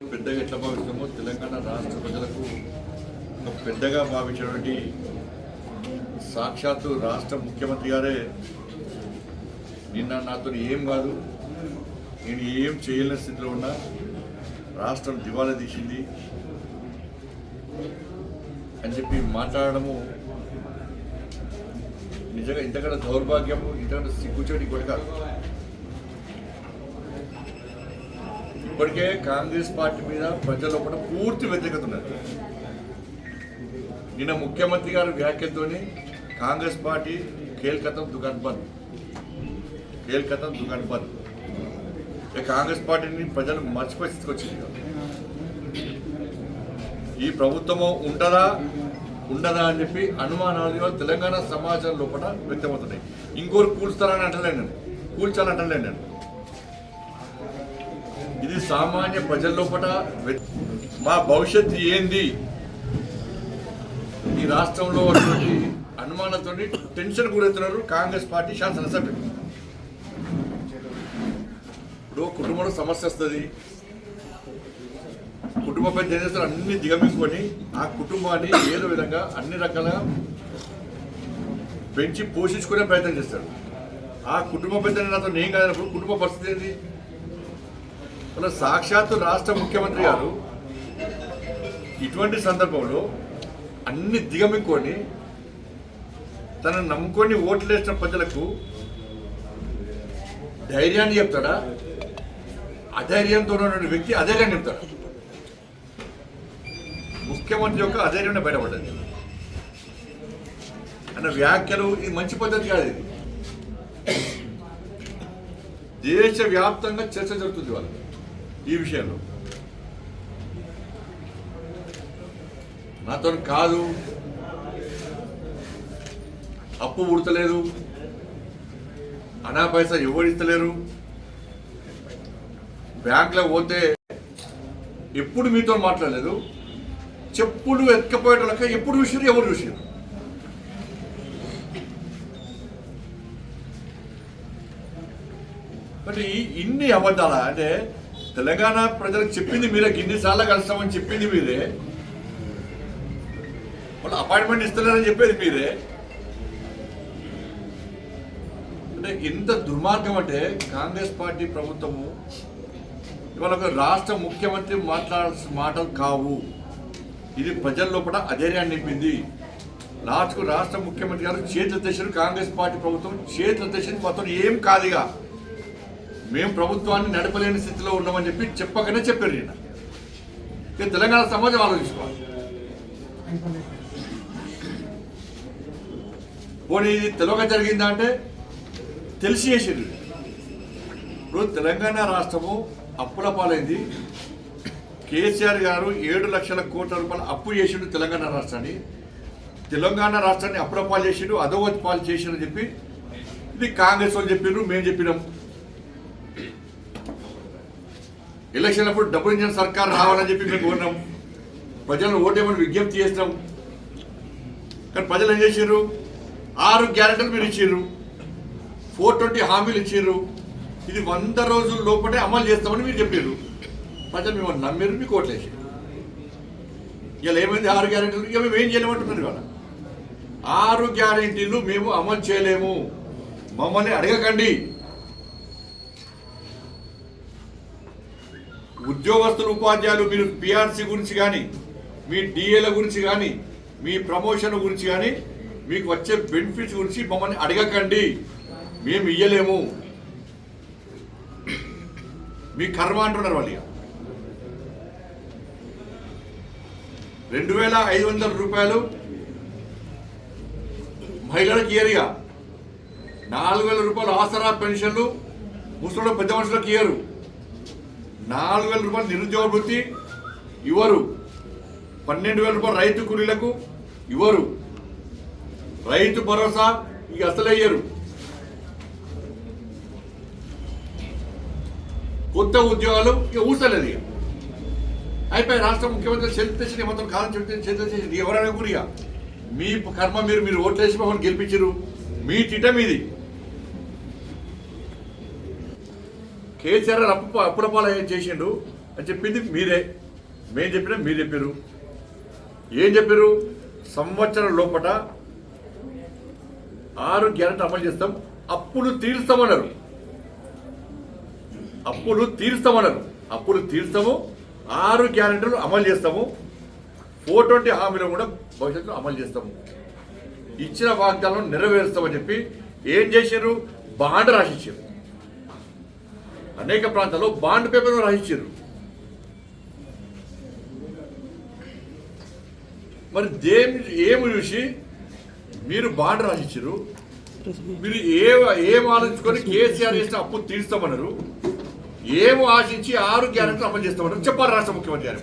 పెద్దగా ఎట్లా భావిస్తామో తెలంగాణ రాష్ట్ర ప్రజలకు ఒక పెద్దగా భావించినటువంటి సాక్షాత్తు రాష్ట్ర ముఖ్యమంత్రి గారే నిన్న నాతో ఏం కాదు నేను ఏం చేయలేని స్థితిలో ఉన్నా రాష్ట్రం దివాలా తీసింది అని చెప్పి మాట్లాడడము నిజంగా ఇంతకన్నా దౌర్భాగ్యము ఇంతకన్నా సిగ్గుచేటి ఇంకోటి కాదు. ఇప్పటికే కాంగ్రెస్ పార్టీ మీద ప్రజల్లో కూడా పూర్తి వ్యతిరేకత ఉన్నది. నిన్న ముఖ్యమంత్రి గారి వ్యాఖ్యలతోని కాంగ్రెస్ పార్టీ కేల్కతం దుకాన్ బంద్ కేల్కతం దుకాన్ బంద్ కాంగ్రెస్ పార్టీని ప్రజలు మర్చిపోయి స్థితికి వచ్చింది ఈ ప్రభుత్వము ఉండదా? ఉండదా అని చెప్పి అనుమానాలు తెలంగాణ సమాజం లోపల వ్యక్తమవుతున్నాయి. ఇంకోరు కూల్స్తారని అంటలేను నేను. కూల్చాలంటలేను నేను. సామాన్య ప్రజల్లోపట మా భవిష్యత్తు ఏంది? ఈ రాష్ట్రంలో ఉన్నటువంటి అనుమానంతో టెన్షన్ గురవుతున్నారు కాంగ్రెస్ పార్టీ శాసనసభ్యులు. ఇప్పుడు కుటుంబంలో సమస్య వస్తుంది. కుటుంబ పెద్ద చేస్తారు అన్ని దిగమించుకొని ఆ కుటుంబాన్ని ఏదో విధంగా అన్ని రకాలుగా పెంచి పోషించుకునే ప్రయత్నం చేస్తాడు ఆ కుటుంబ పెద్ద నాతో నేను కాదన్నప్పుడు కుటుంబ పరిస్థితి ఏంటి అలా సాక్షాత్తు రాష్ట్ర ముఖ్యమంత్రి గారు ఇటువంటి సందర్భంలో అన్ని దిగమింకొని తనను నమ్ముకొని ఓట్లు వేసిన ప్రజలకు ధైర్యాన్ని చెప్తాడా? అధైర్యంతో ఉన్న వ్యక్తి అధైర్యాన్ని చెప్తాడు? ముఖ్యమంత్రి యొక్క అధైర్యం బయటపడ్డది. అన్న వ్యాఖ్యలు ఇది మంచి పద్ధతి కాదు ఇది. దేశవ్యాప్తంగా చర్చ జరుగుతుంది వాళ్ళు ఈ విషయంలో. నాతో కాదు. అప్పు ఉడతలేదు అనా పైసా ఎవరు బ్యాంకులో పోతే ఎప్పుడు మీతో మాట్లాడలేదు. చెప్పులు ఎత్తుకపోయేటోళ్ళక ఎప్పుడు చూసారు ఎవరు చూసారు అంటే ఇన్ని అబద్ధాలా? అంటే తెలంగాణ ప్రజలకు చెప్పింది మీరే గిన్నిసార్లు కలుస్తామని చెప్పింది మీరే. వాళ్ళు అపాయింట్మెంట్ ఇస్తలేరని చెప్పేది మీరే. అంటే ఇంత దుర్మార్గం అంటే కాంగ్రెస్ పార్టీ ప్రభుత్వము ఇవాళ ఒక రాష్ట్ర ముఖ్యమంత్రి మాట్లాడాల్సిన మాటలు కావు. ఇది ప్రజల లోపల అధైర్యాన్ని నింపింది. లాస్ట్కు రాష్ట్ర ముఖ్యమంత్రి గారు చేతులు తెచ్చారు కాంగ్రెస్ పార్టీ ప్రభుత్వం. చేతులు తెచ్చింది మొత్తం ఏం కాదుగా. మేము ప్రభుత్వాన్ని నడపలేని స్థితిలో ఉన్నామని చెప్పి చెప్పకనే చెప్పారు ఈయన. ఇది తెలంగాణ సమాజం ఆలోచించుకోవాలి. పోనీ ఇది తెలియక జరిగిందా అంటే తెలిసి చేసేది. ఇప్పుడు తెలంగాణ రాష్ట్రము అప్పుల పాలైంది. కేసీఆర్ గారు ఏడు లక్షల కోట్ల రూపాయలు అప్పు చేసిండు తెలంగాణ రాష్ట్రాన్ని. తెలంగాణ రాష్ట్రాన్ని అప్పుల పాలు చేసిండు అధోగతి పాలు చేసిండు చెప్పి ఇది కాంగ్రెస్ వాళ్ళు చెప్పిండ్రు మేము చెప్పినాం. ఎలక్షన్ అప్పుడు డబ్బులు ఇచ్చిన సర్కార్ రావాలని చెప్పి మేము కోరినాం. ప్రజలను ఓటేమని విజ్ఞప్తి చేసినాం. కానీ ప్రజలు ఏం చేశారు ఆరు గ్యారెంటీలు మీరు ఇచ్చారు ఫోర్ ట్వంటీ హామీలు ఇచ్చారు ఇది వంద రోజుల లోపలే అమలు చేస్తామని మీరు చెప్పారు ప్రజలు మిమ్మల్ని నమ్మారు మీకు ఓట్లేసారు ఇలా ఏమైంది? ఆరు గ్యారెంటీలు. ఇక మేము ఏం చేయలేమంటున్నారు ఇవాళ. ఆరు గ్యారెంటీలు మేము అమలు చేయలేము. మమ్మల్ని అడగకండి. ఉద్యోగస్తులు ఉపాధ్యాయులు మీరు పిఆర్సీ గురించి కానీ మీ డిఏల గురించి కానీ మీ ప్రమోషన్ గురించి కానీ మీకు వచ్చే బెనిఫిట్స్ గురించి మమ్మల్ని అడగకండి. మేము ఇయ్యలేము. మీ కర్మ అంటున్నారు వాళ్ళు రెండు వేల ఐదు వందల రూపాయలు మహిళలకు ఇయరుగా నాలుగు వేల రూపాయలు ఆసరా పెన్షన్లు ముసలి పెద్ద మనుషులకు ఇయ్యరు. నాలుగు వేల రూపాయలు నిరుద్యోగ వృత్తి ఇవ్వరు. పన్నెండు వేల రూపాయలు రైతు కూలీలకు ఇవ్వరు. రైతు భరోసా ఇక అసలు కొత్త ఉద్యోగాలు ఇక ఊసలేదు ఇక. అయిపోయి రాష్ట్ర ముఖ్యమంత్రి చేతి మొత్తం కాలం చెప్తే చేతి ఎవరైనా కూడా మీ కర్మ మీరు మీరు ఓట్లేసి మమ్మల్ని గెలిపించారు మీ తిట మీది. కేసీఆర్ అప్పు అప్పుడపాల ఏం చేసిండు అని చెప్పింది మీరే. మేం చెప్పినా మీరు చెప్పారు ఏం చెప్పారు సంవత్సరం లోపట ఆరు గ్యారెంటీ అమలు చేస్తాం అప్పులు తీరుస్తామన్నారు. అప్పులు తీరుస్తామన్నారు. అప్పులు తీరుస్తాము ఆరు గ్యారెంటీలు అమలు చేస్తాము ఫోర్ ట్వంటీ హామీలు కూడా భవిష్యత్తులో అమలు చేస్తాము. ఇచ్చిన వాగ్దానం నెరవేరుస్తామని చెప్పి ఏం చేశారు బాండ్ రాసిచ్చారు అనేక ప్రాంతాల్లో బాండ్ పేపర్ రాయించారు. మరి దేని ఏమి చూసి మీరు బాండ్ రాసిచ్చారు మీరు ఏ ఏం ఆలోచించుకొని కేసీఆర్ చేసిన అప్పు తీరుస్తామన్నారు ఏం ఆశించి ఆరు గ్యారెంటీలు అమలు చేస్తామన్నారు? చెప్పాలి రాష్ట్ర ముఖ్యమంత్రి గారు.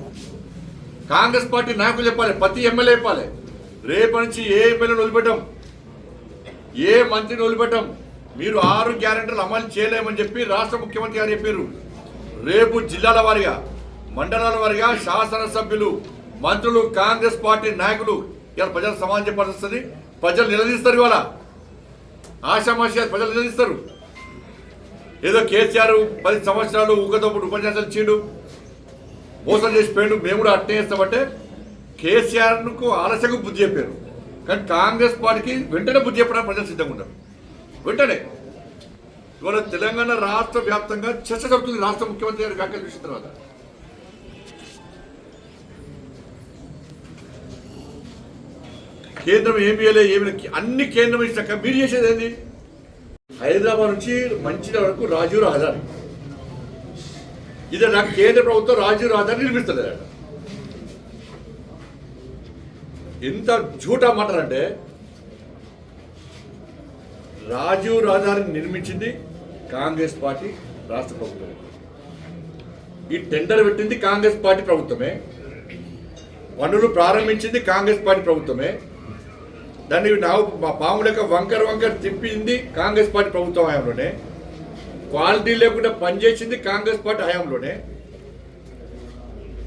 కాంగ్రెస్ పార్టీ నాయకులు చెప్పాలి ప్రతి ఎమ్మెల్యే చెప్పాలి. రేపటి నుంచి ఏ ఎమ్మెల్యేని వదిలిపెట్టాం? ఏ మంత్రిని వదిలిపెట్టాం? మీరు ఆరు గ్యారెంటీలు అమలు చేయలేమని చెప్పి రాష్ట్ర ముఖ్యమంత్రి గారు చెప్పారు. రేపు జిల్లాల వారిగా మండలాల వారిగా శాసనసభ్యులు మంత్రులు కాంగ్రెస్ పార్టీ నాయకులు ఇలా ప్రజలు సమాధానం చెప్పాల్సి వస్తుంది ప్రజలు నిలదీస్తారు ఇవాళ. ఆశామాష ప్రజలు నిలదీస్తారు. ఏదో కేసీఆర్ పది సంవత్సరాలు ఊగతోప్పుడు ఉపన్యాసాలు చేయడు మోసం చేసిపోయిండు మేము కూడా అట్నే చేస్తామంటే కేసీఆర్కు ఆలస్యంగా బుద్ధి చెప్పారు. కానీ కాంగ్రెస్ పార్టీకి వెంటనే బుద్ధి చెప్పడానికి ప్రజలు సిద్ధంగా ఉన్నారు. వెంటనే ఇవాళ తెలంగాణ రాష్ట్ర వ్యాప్తంగా చర్చ జరుగుతుంది. రాష్ట్ర ముఖ్యమంత్రి గారి వ్యాఖ్యలు చూసిన తర్వాత. కేంద్రం ఏమి ఇవ్వలే ఏమి అన్ని కేంద్రం ఇచ్చినాక మీరు చేసేది ఏంది? హైదరాబాద్ నుంచి మంచిర్యాల వరకు రాజీవ్ రహదారి ఇది నాకు కేంద్ర ప్రభుత్వం రాజీవ్ రహదారి నిర్మిస్తుంది ఎంత జూటా మాటలంటే రాజీవ్ రహదారిని నిర్మించింది కాంగ్రెస్ పార్టీ రాష్ట్ర ప్రభుత్వం ఈ టెండర్ పెట్టింది కాంగ్రెస్ పార్టీ ప్రభుత్వమే. పనులు ప్రారంభించింది కాంగ్రెస్ పార్టీ ప్రభుత్వమే. దాన్ని నా మా పాము లెక్క వంకర వంకర తిప్పింది కాంగ్రెస్ పార్టీ ప్రభుత్వం హయాంలోనే క్వాలిటీ లేకుండా పనిచేసింది కాంగ్రెస్ పార్టీ హయాంలోనే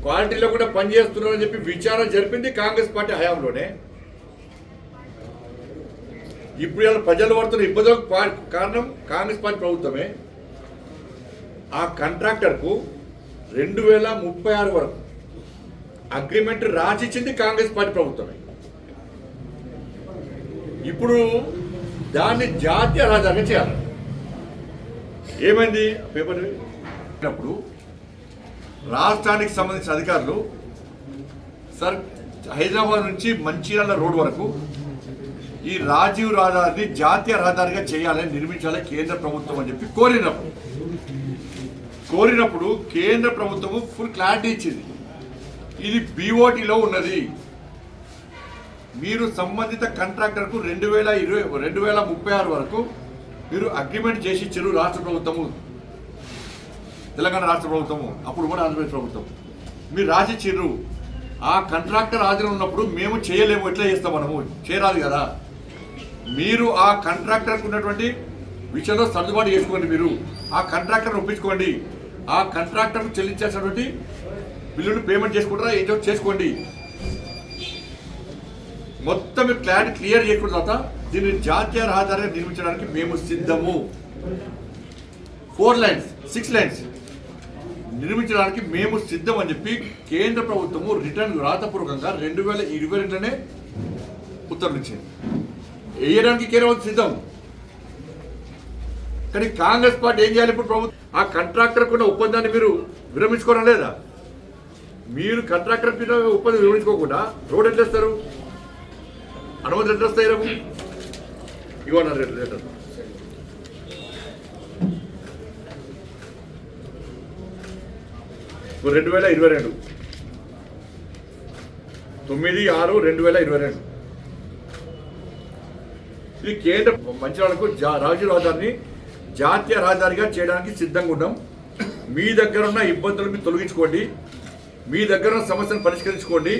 క్వాలిటీ లేకుండా పనిచేస్తున్నారని చెప్పి విచారణ జరిపింది కాంగ్రెస్ పార్టీ హయాంలోనే ఇప్పుడు ఇలా ప్రజలు పడుతున్న ఇబ్బందులకు కారణం కాంగ్రెస్ పార్టీ ప్రభుత్వమే. ఆ కాంట్రాక్టర్కు రెండు వేల ముప్పై ఆరు వరకు అగ్రిమెంట్ రాసిచ్చింది కాంగ్రెస్ పార్టీ ప్రభుత్వమే. ఇప్పుడు దాన్ని జాతీయ రాజధాని చేయాలి. ఏమైంది పేపర్ అప్పుడు రాష్ట్రానికి సంబంధించిన అధికారులు సార్ హైదరాబాద్ నుంచి మంచిర్యాల రోడ్ వరకు ఈ రాజీవ్ రహదారిని జాతీయ రహదారిగా చేయాలని నిర్మించాలని కేంద్ర ప్రభుత్వం అని చెప్పి కోరినప్పుడు. కోరినప్పుడు కేంద్ర ప్రభుత్వము ఫుల్ క్లారిటీ ఇచ్చింది. ఇది బీఓటీలో ఉన్నది. మీరు సంబంధిత కాంట్రాక్టర్కు రెండు వేల ఇరవై రెండు వేల ముప్పై ఆరు వరకు మీరు అగ్రిమెంట్ చేసి ఇచ్చారు రాష్ట్ర ప్రభుత్వము. తెలంగాణ రాష్ట్ర ప్రభుత్వము. అప్పుడు కూడా ఆంధ్రప్రదేశ్ ప్రభుత్వం. మీరు రాసిచ్చిర్రు ఆ కాంట్రాక్టర్ హాజరు ఉన్నప్పుడు మేము చేయలేము ఎట్లా చేస్తాం మనము? చేయరాదు కదా. మీరు ఆ కాంట్రాక్టర్కు ఉన్నటువంటి విషయంలో సర్దుబాటు చేసుకోండి మీరు. ఆ కాంట్రాక్టర్ ఒప్పించుకోండి. ఆ కాంట్రాక్టర్కు చెల్లించాల్సినటువంటి బిల్లును పేమెంట్ చేసుకుంటారా ఏదో చేసుకోండి. మొత్తం మీరు క్లారిటీ క్లియర్ చేయకున్న తర్వాత దీన్ని జాతీయ రహదారిగా నిర్మించడానికి మేము సిద్ధము. ఫోర్ లైన్స్ సిక్స్ లైన్స్ నిర్మించడానికి మేము సిద్ధం అని చెప్పి కేంద్ర ప్రభుత్వము రిటర్న్ రాతపూర్వకంగా రెండు వేల ఇరవై రెండులోనే ఉత్తర్వులు ఇచ్చింది. వేయడానికి కేంద్ర సిద్ధం. కానీ కాంగ్రెస్ పార్టీ ఏం చేయాలి ఇప్పుడు ప్రభుత్వం? ఆ కాంట్రాక్టర్ ఉన్న ఒప్పందాన్ని మీరు విరమించుకోవడం లేదా? మీరు కాంట్రాక్టర్ మీద ఒప్పందం విరమించుకోకుండా రోడ్ ఎట్లేస్తారు అనుమతి ఎట్లేస్తాయి రేపు? ఇవ్వన్నారు రేటు లెటర్ రెండు వేల ఇరవై రెండు. తొమ్మిది ఆరు రెండు వేల ఇరవై రెండు. ఇది కేంద్ర మంచిర్యాలకు జా రాజు రహదారిని జాతీయ రహదారిగా చేయడానికి సిద్ధంగా ఉన్నాం. మీ దగ్గర ఉన్న ఇబ్బందులు మీరు తొలగించుకోండి. మీ దగ్గర ఉన్న సమస్యను పరిష్కరించుకోండి.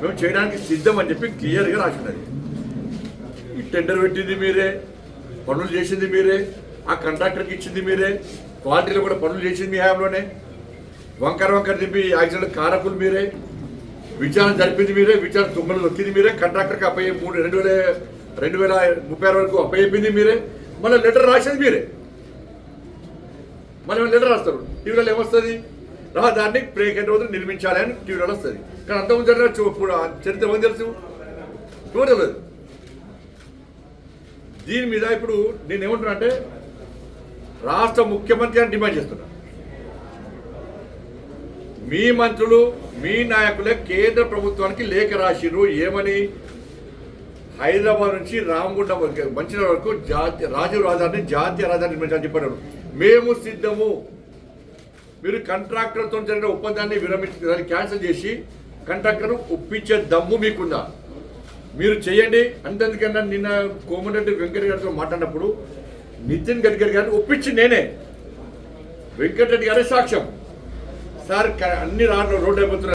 మేము చేయడానికి సిద్ధం అని చెప్పి క్లియర్గా రాసినది ఈ టెండర్ పెట్టింది మీరే పనులు చేసింది మీరే ఆ కాంట్రాక్టర్కి ఇచ్చింది మీరే క్వాలిటీలో కూడా పనులు చేసింది మీ హ్యాంలోనే వంకర వంకర తిప్పి యాక్సిడెంట్ కారకులు మీరే విచారణ జరిపింది మీరే విచారణ తుమ్మలు నొక్కింది మీరే కాంట్రాక్టర్కి అప్పయ్యే మూడు రెండు వేల రెండు వేల ముప్పై ఆరు వరకు అప్పయ్యింది మీరే. మళ్ళీ లెటర్ రాసేది మీరే. మళ్ళీ లెటర్ రాస్తారు. టీవీలో ఏమొస్తుంది? రహదారిని ప్రేకేట్ రోజు నిర్మించాలి అని టీవీలో వస్తుంది. కానీ అంతకుముందు జరిగిన చరిత్ర ఏమని తెలుసు? చూడలేదు తెలియదు? దీని మీద ఇప్పుడు నేను ఏమంటున్నా అంటే రాష్ట్ర ముఖ్యమంత్రి అని డిమాండ్ చేస్తున్నా. మీ మంత్రులు మీ నాయకులే కేంద్ర ప్రభుత్వానికి లేఖ రాసిరు ఏమని? హైదరాబాద్ నుంచి రామగుండ మంచి వరకు జాతీయ రాజీవ్ రాజధాని జాతీయ రాజధాని నిర్మించాలని చెప్పారు. మేము సిద్ధము. మీరు కాంట్రాక్టర్తో జరిగిన ఒప్పందాన్ని విరమించి దాన్ని క్యాన్సిల్ చేసి కంట్రాక్టర్ ఒప్పించే దమ్ము మీకుందా మీరు చేయండి. అంతేందుకన్నా నిన్న కోమటిరెడ్డి వెంకట గారితో మాట్లాడినప్పుడు నితిన్ గడ్కరీ గారిని ఒప్పించి నేనే. వెంకటరెడ్డి గారే సాక్ష్యం. సార్ అన్ని రాళ్ళు రోడ్డు అయిపోతున్నారు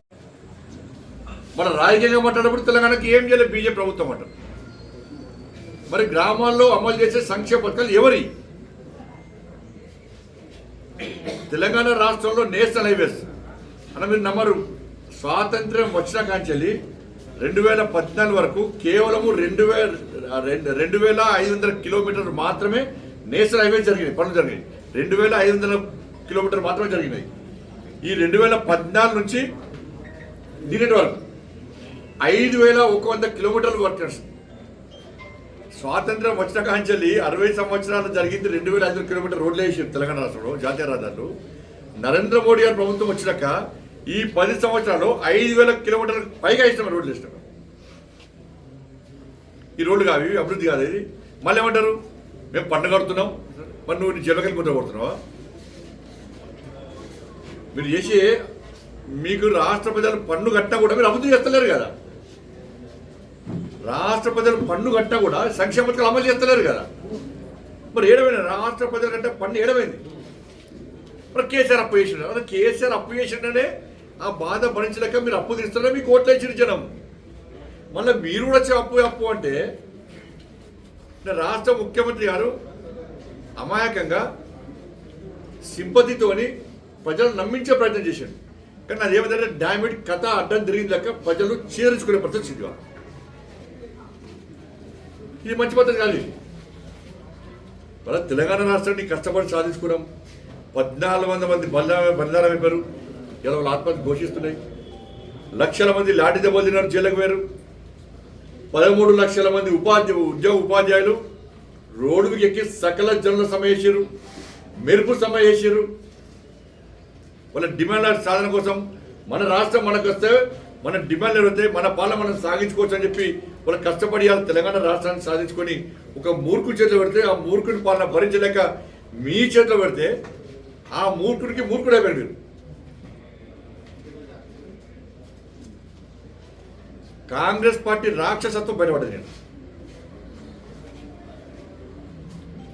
మన రాజకీయంగా మాట్లాడినప్పుడు తెలంగాణకి ఏం చేయలేదు? బీజేపీ ప్రభుత్వం అంటారు. మరి గ్రామాల్లో అమలు చేసే సంక్షేమ పథకాలు ఎవరి? తెలంగాణ రాష్ట్రంలో నేషనల్ హైవేస్. అని మీరు నమ్మరు. స్వాతంత్ర్యం వచ్చిన కాంచెల్లి రెండు వేల పద్నాలుగు వరకు కేవలము రెండు వేల రెండు రెండు వేల ఐదు వందల కిలోమీటర్లు మాత్రమే నేషనల్ హైవేస్ జరిగినాయి పనులు జరిగినాయి. రెండు వేల ఐదు వందల కిలోమీటర్లు మాత్రమే జరిగినాయి. ఈ రెండు వేల పద్నాలుగు నుంచి దీనిటి వరకు ఐదు వేల ఒక వంద కిలోమీటర్లు వర్క్ స్వాతంత్రం వచ్చిన కాంచెల్లి అరవై సంవత్సరాలు జరిగింది రెండు వేల ఐదు కిలోమీటర్ రోడ్లు వేసారు తెలంగాణ రాష్ట్రంలో జాతీయ రహదారులు. నరేంద్ర మోడీ గారి ప్రభుత్వం వచ్చినాక ఈ పది సంవత్సరాలు ఐదు వేల కిలోమీటర్ పైగా ఇష్టం రోడ్లు వేసినాం. ఈ రోడ్లు కావి అభివృద్ధి కాదు ఇది. మళ్ళీ ఏమంటారు? మేము పంట కడుతున్నాం. మరి నువ్వు నీ జలకలు గుంట కొడుతున్నావా? మీరు చేసే మీకు రాష్ట్ర ప్రజలు పన్ను కట్టినా కూడా మీరు అభివృద్ధి చేస్తలేరు కదా. రాష్ట్ర ప్రజలు పన్ను కట్ట కూడా సంక్షేమ పథకాలు అమలు చేస్తలేరు కదా. మరి ఏడమైంది రాష్ట్ర ప్రజల కంటే పన్ను ఏడమైంది మరి కేసీఆర్ అప్పు చేసిన కేసీఆర్ అప్పు చేసిండనే ఆ బాధ భరించలేక మీరు అప్పు తీస్తున్నా మీకు ఓట్లు ఇచ్చిన జనం. మళ్ళీ మీరు కూడా వచ్చి అప్పు అప్పు అంటే రాష్ట్ర ముఖ్యమంత్రి గారు అమాయకంగా సింపతితోని ప్రజలను నమ్మించే ప్రయత్నం చేశాడు కానీ అది ఏమైందంటే డామిడ్ కథ అడ్డం తిరిగిందాక ప్రజలు చేర్చుకునే పరిస్థితి ఇది ఇది మంచి పద్ధతి కాదు ఇది. మన తెలంగాణ రాష్ట్రాన్ని కష్టపడి సాధించుకున్నాం. పద్నాలుగు వందల మంది బల్ల బలిదానం అయిపోయారు. ఇలా వాళ్ళు ఆత్మహత్య ఘోషిస్తున్నాయి. లక్షల మంది లాఠీ దెబ్బలు తిన్నారు జైలకు పోయారు. పదమూడు లక్షల మంది ఉపాధ్యాయ ఉద్యోగ ఉపాధ్యాయులు రోడ్డుకి ఎక్కి సకల జనుల సమయేసారు మెరుపు సమయేశారు వాళ్ళ డిమాండ్ల సాధన కోసం మన రాష్ట్రం మనకు వస్తే మన డిమాండ్లు ఎవరైతే మన పాలన మనం సాగించుకోవచ్చు అని చెప్పి వాళ్ళు కష్టపడి తెలంగాణ రాష్ట్రాన్ని సాధించుకొని ఒక మూర్ఖుడి చేతిలో పెడితే ఆ మూర్ఖుడి పాలన భరించలేక మీ చేతిలో పెడితే ఆ మూర్ఖుడికి మూర్ఖుడే అయిపోయారు మీరు. కాంగ్రెస్ పార్టీ రాక్షసత్వం బయటపడ్డది నేను.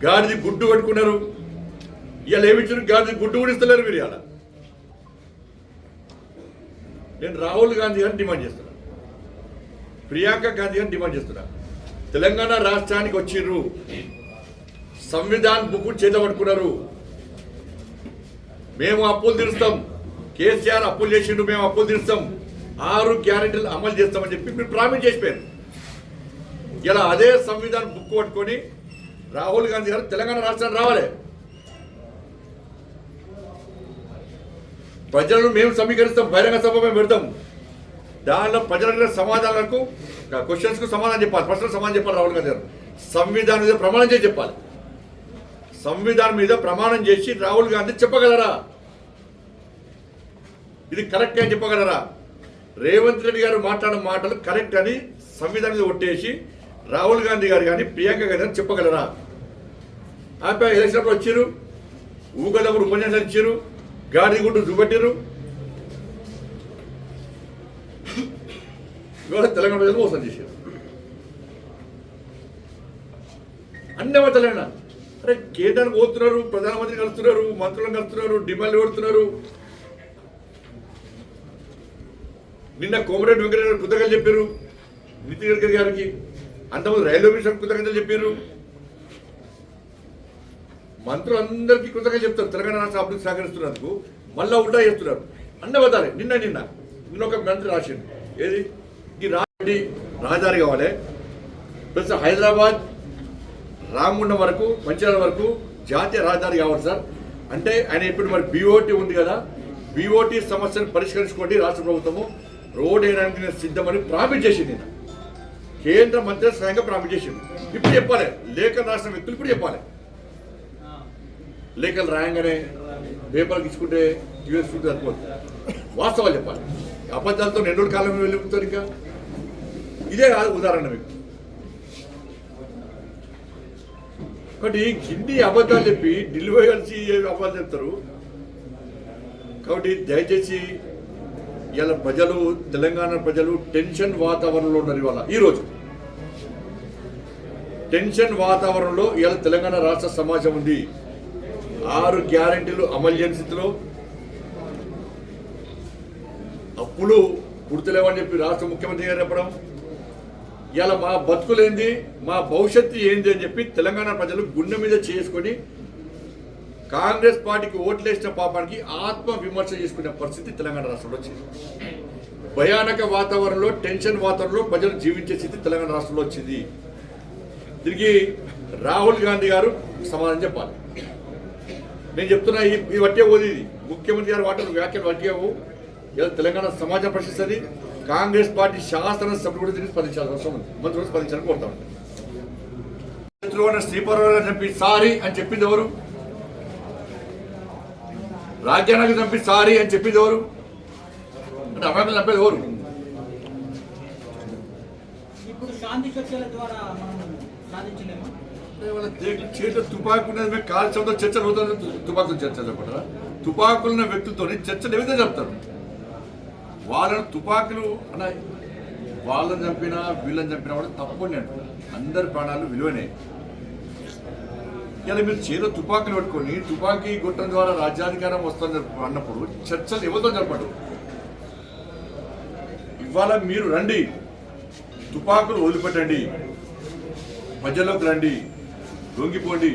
గాడిది గుడ్డు కట్టుకున్నారు. ఇవాళ ఏమిచ్చారు గాడిది గుడ్డు కూడా ఇస్తలేరు మీరు ఇవాళ. నేను రాహుల్ గాంధీ గారిని డిమాండ్ చేస్తాను. ప్రియాంక గాంధీ గారిని డిమాండ్ చేస్తున్నా. తెలంగాణ రాష్ట్రానికి వచ్చిర్రు. సంవిధాన్ బుక్ చేతబట్టుకున్నారు మేము అప్పులు తీరుస్తాం. కేసీఆర్ అప్పులు చేసిండు మేము అప్పులు తీరుస్తాం. ఆరు గ్యారెంటీలు అమలు చేస్తామని చెప్పి మీరు ప్రామిస్ చేసిపోయారు. ఇలా అదే సంవిధానం బుక్ పట్టుకొని రాహుల్ గాంధీ గారు తెలంగాణ రాష్ట్రానికి రావాలి. ప్రజలను మేము సమీకరిస్తాం బహిరంగ సభ మేము పెడతాం. దానిలో ప్రజలకు సమాధానాలకు క్వశ్చన్స్కు సమాధానం చెప్పాలి. ప్రశ్నలకు సమాధానం చెప్పాలి రాహుల్ గాంధీ గారు. సంవిధానం మీద ప్రమాణం చేసి చెప్పాలి. సంవిధానం మీద ప్రమాణం చేసి రాహుల్ గాంధీ చెప్పగలరా? ఇది కరెక్ట్ అని చెప్పగలరా? రేవంత్ రెడ్డి గారు మాట్లాడిన మాటలు కరెక్ట్ అని సంవిధానం మీద ఒట్టేసి రాహుల్ గాంధీ గారు కానీ ప్రియాంక గాంధీ అని చెప్పగలరా? ఆపై ఎలక్షన్ వచ్చారు ఊగదప్పుడు ఉపన్యాసాలు ఇచ్చారు గాడి గుడ్డు చూపెట్టారు ఇవాళ తెలంగాణ ప్రజలు మోసం చేశారు. అన్ని తెలంగాణ. అరే కేంద్రానికి పోతున్నారు ప్రధానమంత్రి కలుస్తున్నారు మంత్రులను కలుస్తున్నారు డిమాండ్లు కొడుతున్నారు నిన్న కోమరెడ్డి వెంకటరెడ్డి గారు కృతజ్ఞతలు చెప్పారు. నితిన్ గడ్కరీ గారికి అంతకుముందు రైల్వే మిషన్ కృతజ్ఞతలు చెప్పారు. మంత్రులందరికీ కృతజ్ఞతలు చెప్తారు. తెలంగాణ రాష్ట్ర అభివృద్ధి సహకరిస్తున్నందుకు మళ్ళా ఉల్టా చేస్తున్నారు. అన్న నిన్న నిన్న నిన్న ఒక మంత్రి రాసిండు. ఏది? ఈ రహదారి కావాలి. ప్లస్ హైదరాబాద్ రామగుండం వరకు మంచిర్యాల వరకు జాతీయ రహదారి కావాలి సార్. అంటే ఆయన ఇప్పుడు మరి బీఓటీ ఉంది కదా. బీఓటీ సమస్యను పరిష్కరించుకోండి రాష్ట్ర ప్రభుత్వము. రోడ్ వేయడానికి నేను సిద్ధమని ప్రామిస్ చేసింది నిన్న. కేంద్ర మంత్రి స్వయంగా ప్రామిస్ చేసింది. ఇప్పుడు చెప్పాలి. లేఖలు రాసిన వ్యక్తులు ఇప్పుడు చెప్పాలి. లేఖలు రాయంగానే పేపర్కి ఇచ్చుకుంటే తీసుకుంటే సరిపోదు. వాస్తవాలు చెప్పాలి. అబద్ధాలతో రెండు కాలంలో కాలం వెళ్ళిపోతారు ఇంకా. ఇదే కాదు ఉదాహరణ మీకు. కాబట్టి హిందీ అబద్ధాలు చెప్పి ఢిల్లీ కలిసి అబద్ధాలు చెప్తారు? కాబట్టి దయచేసి ఇలా ప్రజలు తెలంగాణ ప్రజలు టెన్షన్ వాతావరణంలో ఉన్నారు ఇవాళ ఈరోజు టెన్షన్ వాతావరణంలో ఇవాళ తెలంగాణ రాష్ట్ర సమాజం ఉంది. ఆరు గ్యారంటీలు అమలు చేయని స్థితిలో అప్పులు గుర్తులేవని చెప్పి రాష్ట్ర ముఖ్యమంత్రి గారు చెప్పడం ఇలా మా బతుకులేంది మా భవిష్యత్తు ఏంది అని చెప్పి తెలంగాణ ప్రజలు గుండె మీద చేసుకొని కాంగ్రెస్ పార్టీకి ఓట్లేసిన పాపానికి ఆత్మ విమర్శ చేసుకునే పరిస్థితి తెలంగాణ రాష్ట్రంలో వచ్చింది. భయానక వాతావరణంలో టెన్షన్ వాతావరణంలో ప్రజలు జీవించే స్థితి తెలంగాణ రాష్ట్రంలో వచ్చింది. దీనికి రాహుల్ గాంధీ గారు సమాధానం చెప్పాలి. నేను చెప్తున్నా ఈ వట్టే పోది ఇది. ముఖ్యమంత్రి గారు వాటర్ వ్యాఖ్యలు వట్టేవు ఇలా తెలంగాణ సమాజం ప్రశ్నిస్తుంది. కాంగ్రెస్ పార్టీ శాసనసభ్యులు కూడా దీనికి స్పందించాల్సిన అవసరం ఉంది. మంత్రులు స్పందించాలని కోరుతా ఉంటాను శ్రీపర్వ గారు చెప్పి సారీ అని చెప్పింది ఎవరు? రాజ్యాంగానికి చంపి సారీ అని చెప్పింది ఎవరు? అంటే అమాయకులు చంపేది ఎవరు? చేతిలో తుపాకు ఉన్నది మేము కాల్చడంతో చర్చలు అవుతుంది తుపాకులు చర్చ చెప్పరా తుపాకులున్న వ్యక్తులతో చర్చలు ఏ విధంగా చెప్తారు వాళ్ళను తుపాకులు అన్న వాళ్ళని చంపినా వీళ్ళని చంపినా కూడా తప్పు అందరి ప్రాణాలు విలువనే. ఇలా మీరు చేతిలో తుపాకులు పెట్టుకొని తుపాకీ గుట్టం ద్వారా రాజ్యాధికారం వస్తుంది అన్నప్పుడు చర్చలు ఎవరితో జరపడు ఇవాళ మీరు రండి. తుపాకులు వదిలిపెట్టండి. ప్రజల్లోకి రండి. దొంగిపోండి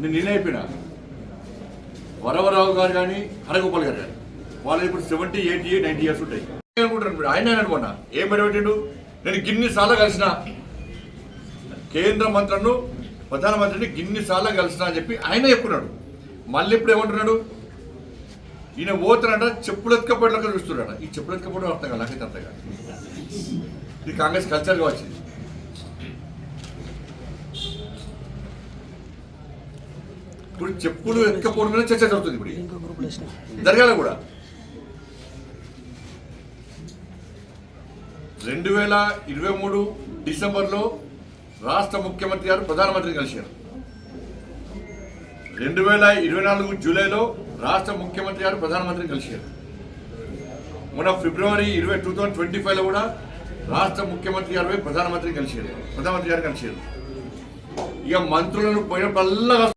నేను నేనే అయిపోయినా వరవరావు గారు కానీ హరగోపాల్ గారు కానీ వాళ్ళు ఇప్పుడు సెవెంటీ ఎయిటీ నైన్టీ ఇయర్స్ ఉంటాయి. అనుకుంటారు ఆయన అనుకున్నా. ఏం పెట్టిండు? నేను గిన్ని సార్లు కలిసిన కేంద్ర మంత్రులను ప్రధానమంత్రిని గిన్ని సార్లు కలిసిన అని చెప్పి ఆయన చెప్పుకున్నాడు మళ్ళీ ఇప్పుడు ఏమంటున్నాడు? ఈయన పోతున్నాడ చెప్పులు ఎత్తుకపోవడం చూస్తున్నాడు ఈ చెప్పులు ఎత్తుకపోవడం అర్థం కాదు నాకైతే అర్థం కాదు. ఇది కాంగ్రెస్ కల్చర్గా వచ్చింది ఇప్పుడు చెప్పులు ఎత్తుకపోవడం మీద చర్చ జరుగుతుంది ఇప్పుడు జరగాల కూడా. రెండు వేల ఇరవై మూడు డిసెంబర్లో రాష్ట్ర ముఖ్యమంత్రి గారు ప్రధానమంత్రిని కలిశారు. రెండు వేల ఇరవై నాలుగు జూలైలో రాష్ట్ర ముఖ్యమంత్రి గారు ప్రధానమంత్రిని కలిశారు. మొన్న ఫిబ్రవరి ఇరవై టూ థౌసండ్ ట్వంటీ ఫైవ్లో కూడా రాష్ట్ర ముఖ్యమంత్రి గారు పోయి ప్రధానమంత్రిని కలిశారు. ప్రధానమంత్రి గారు కలిశారు. ఇక మంత్రులను పోయినప్పుడల్లా